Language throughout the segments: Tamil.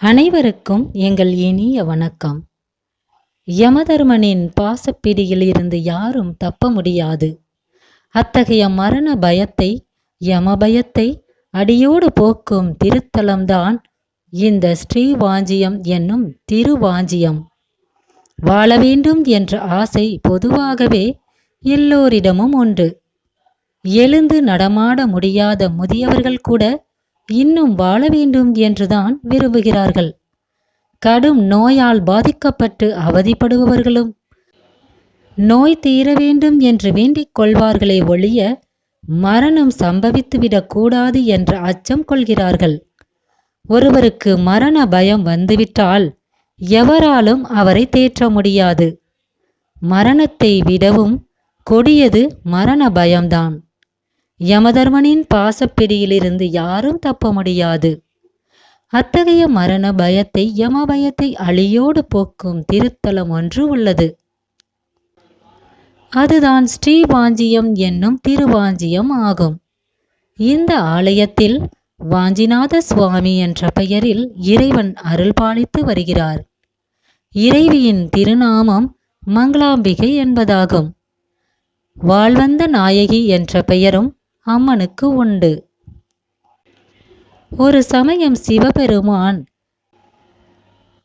அனைவருக்கும் எங்கள் இனிய வணக்கம். யமதர்மனின் பாசப்பிடியில் இருந்து யாரும் தப்ப முடியாது. அத்தகைய மரண பயத்தை யமபயத்தை அடியோடு போக்கும் திருத்தலம்தான் இந்த ஸ்ரீவாஞ்சியம் என்னும் திருவாஞ்சியம். வாழ வேண்டும் என்ற ஆசை பொதுவாகவே எல்லோரிடமும் உண்டு. எழுந்து நடமாட முடியாத முதியவர்கள் கூட இன்னும் வாழ வேண்டும் என்றுதான் விரும்புகிறார்கள். கடும் நோயால் பாதிக்கப்பட்டு அவதிப்படுபவர்களும் நோய் தீர வேண்டும் என்று வேண்டிக் கொள்வார்களே ஒழிய மரணம் சம்பவித்துவிடக் கூடாது என்ற அச்சம் கொள்கிறார்கள். ஒருவருக்கு மரண பயம் வந்துவிட்டால் எவராலும் அவரை தேற்ற முடியாது. மரணத்தை விடவும் கொடியது மரண பயம்தான். யமதர்மனின் பாசப்பிடியிலிருந்து யாரும் தப்ப முடியாது. அத்தகைய மரண பயத்தை யம பயத்தை அழியோடு போக்கும் திருத்தலம் ஒன்று உள்ளது. அதுதான் ஸ்ரீவாஞ்சியம் என்னும் திருவாஞ்சியம் ஆகும். இந்த ஆலயத்தில் வாஞ்சிநாத சுவாமி என்ற பெயரில் இறைவன் அருள்பாலித்து வருகிறார். இறைவியின் திருநாமம் மங்களாம்பிகை என்பதாகும். வாழ்வந்த நாயகி என்ற பெயரும் அம்மனுக்கு உண்டு. ஒரு சமயம் சிவபெருமான்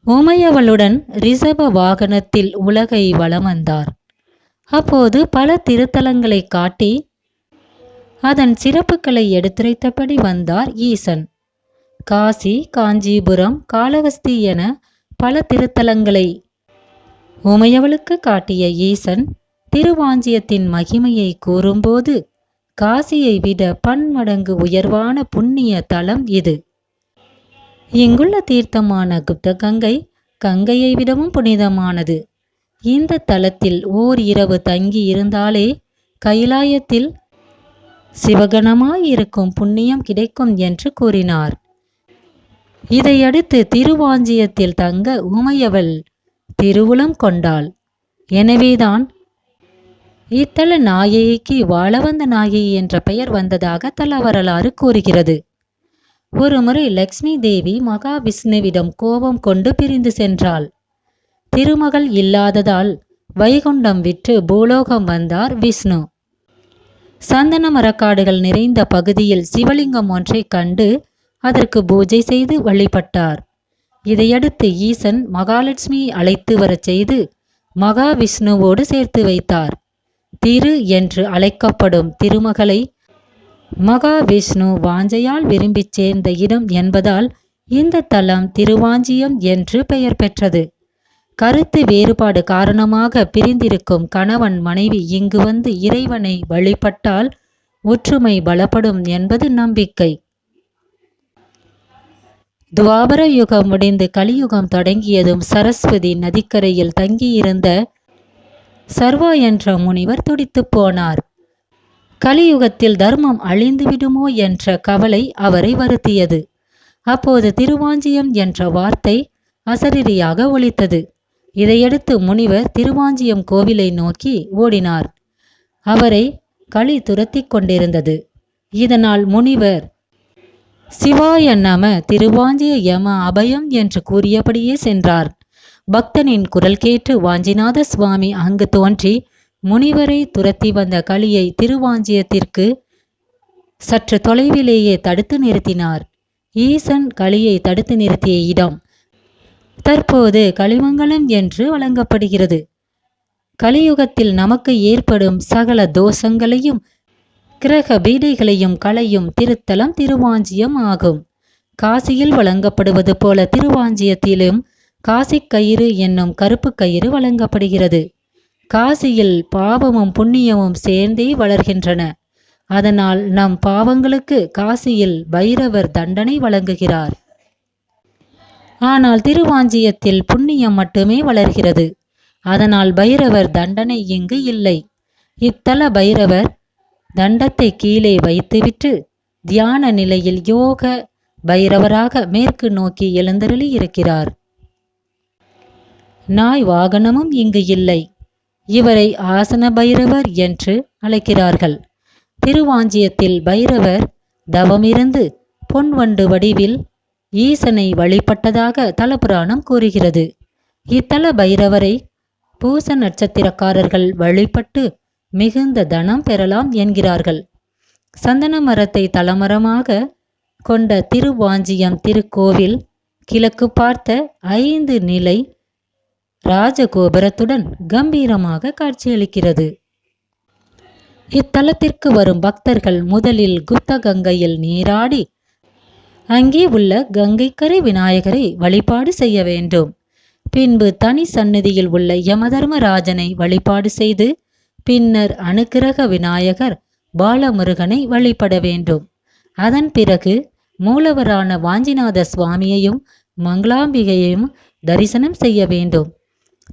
உமையவளுடன் ரிஷப வாகனத்தில் உலகை வலம் வந்தார். அப்போது பல திருத்தலங்களை காட்டி அதன் சிறப்புகளை எடுத்துரைத்தபடி வந்தார் ஈசன். காசி காஞ்சிபுரம் காளகஸ்தி என பல திருத்தலங்களை உமையவளுக்கு காட்டிய ஈசன் திருவாஞ்சியத்தின் மகிமையை கூறும்போது காசியை விட பன்மடங்கு உயர்வான புண்ணிய தலம் இது. இங்குள்ள தீர்த்தமான குப்த கங்கை கங்கையை விடவும் புனிதமானது. இந்த தலத்தில் ஓர் இரவு தங்கி இருந்தாலே கைலாயத்தில் சிவகணமாயிருக்கும் புண்ணியம் கிடைக்கும் என்று கூறினார். இதையடுத்து திருவாஞ்சியத்தில் தங்க உமையவள் திருவுளம் கொண்டாள். எனவேதான் இத்தல நாயகிக்கு வளவந்த நாயகி என்ற பெயர் வந்ததாக தல வரலாறு கூறுகிறது. ஒருமுறை லக்ஷ்மி தேவி மகாவிஷ்ணுவிடம் கோபம் கொண்டு பிரிந்து சென்றாள். திருமகள் இல்லாததால் வைகுண்டம் விற்று பூலோகம் வந்தார் விஷ்ணு. சந்தன மரக்காடுகள் நிறைந்த பகுதியில் சிவலிங்கம் ஒன்றை கண்டு அதற்கு பூஜை செய்து வழிபட்டார். இதையடுத்து ஈசன் மகாலட்சுமியை அழைத்து வரச் செய்து மகாவிஷ்ணுவோடு சேர்த்து வைத்தார். திரு என்று அழைக்கப்படும் திருமகளை மகாவிஷ்ணு வாஞ்சையால் விரும்பிச் சேர்ந்த இடம் என்பதால் இந்த தலம் திருவாஞ்சியம் என்று பெயர் பெற்றது. கருத்து வேறுபாடு காரணமாக பிரிந்திருக்கும் கணவன் மனைவி இங்கு வந்து இறைவனை வழிபட்டால் ஒற்றுமை பலப்படும் என்பது நம்பிக்கை. துவாபர யுகம் முடிந்து கலியுகம் தொடங்கியதும் சரஸ்வதி நதிக்கரையில் தங்கியிருந்த சர்வா என்ற முனிவர் துடித்துப் போனார். கலியுகத்தில் தர்மம் அழிந்து விடுமோ என்ற கவலை அவரை வருத்தியது. அப்போது திருவாஞ்சியம் என்ற வார்த்தை அசரீரியாக ஒலித்தது. இதையடுத்து முனிவர் திருவாஞ்சியம் கோவிலை நோக்கி ஓடினார். அவரை களி துரத்தி கொண்டிருந்தது. இதனால் முனிவர் சிவாய நம திருவாஞ்சிய யம அபயம் என்று கூறியபடியே சென்றார். பக்தனின் குரல் கேட்டு வாஞ்சிநாத சுவாமி அங்கு தோன்றி முனிவரை துரத்தி வந்த களியை திருவாஞ்சியத்திற்கு சற்று தொலைவிலேயே தடுத்து நிறுத்தினார். ஈசன் களியை தடுத்து நிறுத்திய இடம் தற்போது களிமங்கலம் என்று வழங்கப்படுகிறது. கலியுகத்தில் நமக்கு ஏற்படும் சகல தோஷங்களையும் கிரக பீடைகளையும் களையும் திருத்தலம் திருவாஞ்சியம் ஆகும். காசியில் வழங்கப்படுவது போல திருவாஞ்சியத்திலும் காசிக் கயிறு என்னும் கருப்பு கயிறு வழங்கப்படுகிறது. காசியில் பாவமும் புண்ணியமும் சேர்ந்தே வளர்கின்றன. அதனால் நம் பாவங்களுக்கு காசியில் பைரவர் தண்டனை வழங்குகிறார். ஆனால் திருவாஞ்சியத்தில் புண்ணியம் மட்டுமே வளர்கிறது. அதனால் பைரவர் தண்டனை இங்கு இல்லை. இத்தல பைரவர் தண்டத்தை கீழே வைத்துவிட்டு தியான நிலையில் யோக பைரவராக மேற்கு நோக்கி எழுந்தருளி இருக்கிறார் நாய் வாகனமும் இங்கு இல்லை. இவரை ஆசன பைரவர் என்று அழைக்கிறார்கள். திருவாஞ்சியத்தில் பைரவர் தவமிருந்து பொன்வண்டு வடிவில் ஈசனை வழிபட்டதாக தலபுராணம் கூறுகிறது. இத்தல பைரவரை பூச நட்சத்திரக்காரர்கள் வழிபட்டு மிகுந்த தனம் பெறலாம் என்கிறார்கள். சந்தன மரத்தை தலமரமாக கொண்ட திருவாஞ்சியம் திருக்கோவில் கிழக்கு பார்த்த ஐந்து நிலை ராஜகோபுரத்துடன் கம்பீரமாக காட்சியளிக்கிறது. இத்தலத்திற்கு வரும் பக்தர்கள் முதலில் குப்த கங்கையில் நீராடி அங்கே உள்ள கங்கைக்கரை விநாயகரை வழிபாடு செய்ய வேண்டும். பின்பு தனி சந்நிதியில் உள்ள யமதர்மராஜனை வழிபாடு செய்து பின்னர் அனுக்கிரக விநாயகர் பாலமுருகனை வழிபட வேண்டும். அதன் பிறகு மூலவரான வாஞ்சிநாத சுவாமியையும் மங்களாம்பிகையையும் தரிசனம் செய்ய வேண்டும்.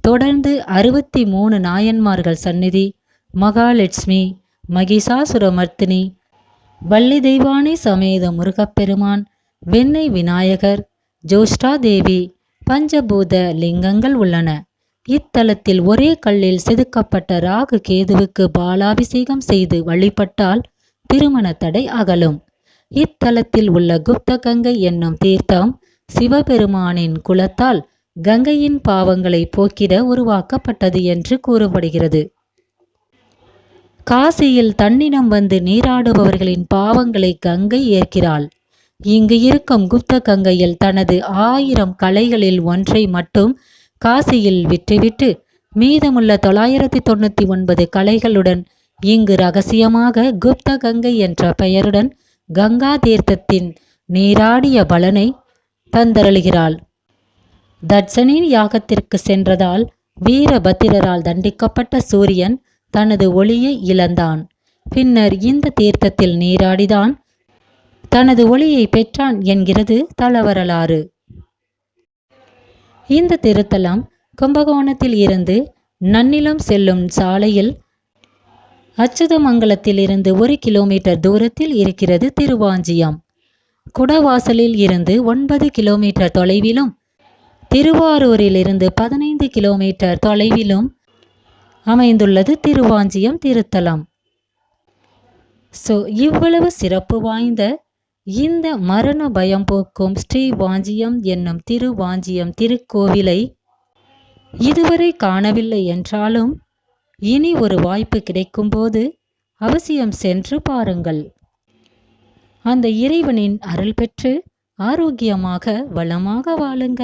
தொடர்ந்து அறுபத்தி மூணு நாயன்மார்கள் சந்நிதி மகாலட்சுமி மகிஷாசுரமர்த்தினி வள்ளி தெய்வானை சமேத முருகப்பெருமான் வெண்ணெய் விநாயகர் ஜோஷ்டா தேவி பஞ்சபூத லிங்கங்கள் உள்ளன. இத்தலத்தில் ஒரே கல்லில் செதுக்கப்பட்ட ராகு கேதுவுக்கு பாலாபிஷேகம் செய்து வழிபட்டால் திருமண தடை அகலும். இத்தலத்தில் உள்ள குப்த கங்கை என்னும் தீர்த்தம் சிவபெருமானின் குலத்தால் கங்கையின் பாவங்களை போக்கிட உருவாக்கப்பட்டது என்று கூறப்படுகிறது. காசியில் தன்னிடம் வந்து நீராடுபவர்களின் பாவங்களை கங்கை ஏற்கிறாள். இங்கு இருக்கும் குப்த கங்கையில் தனது ஆயிரம் கலைகளில் ஒன்றை மட்டும் காசியில் விட்டுவிட்டு மீதமுள்ள தொள்ளாயிரத்தி தொண்ணூத்தி ஒன்பது கலைகளுடன் இங்கு ரகசியமாக குப்த கங்கை என்ற பெயருடன் கங்கா தீர்த்தத்தின் நீராடிய பலனை தந்தருளுகிறாள். தட்சனின் யாகத்திற்கு சென்றதால் வீரபத்திரரால் தண்டிக்கப்பட்ட சூரியன் தனது ஒளியை இழந்தான். பின்னர் இந்த தீர்த்தத்தில் நீராடிதான் தனது ஒளியை பெற்றான் என்கிறது தலவரலாறு. இந்த திருத்தலம் கும்பகோணத்தில் இருந்து நன்னிலம் செல்லும் சாலையில் அச்சுதமங்கலத்தில் இருந்து ஒரு கிலோமீட்டர் தூரத்தில் இருக்கிறது திருவாஞ்சியம். குடவாசலில் இருந்து ஒன்பது கிலோமீட்டர் தொலைவிலும் திருவாரூரிலிருந்து பதினைந்து கிலோமீட்டர் தொலைவிலும் அமைந்துள்ளது திருவாஞ்சியம் திருத்தலம். ஸோ இவ்வளவு சிறப்பு வாய்ந்த இந்த மரண பயம் போக்கும் ஸ்ரீ வாஞ்சியம் என்னும் திருவாஞ்சியம் திருக்கோவிலை இதுவரை காணவில்லை என்றாலும் இனி ஒரு வாய்ப்பு கிடைக்கும்போது அவசியம் சென்று பாருங்கள். அந்த இறைவனின் அருள் பெற்று ஆரோக்கியமாக வளமாக வாழுங்க.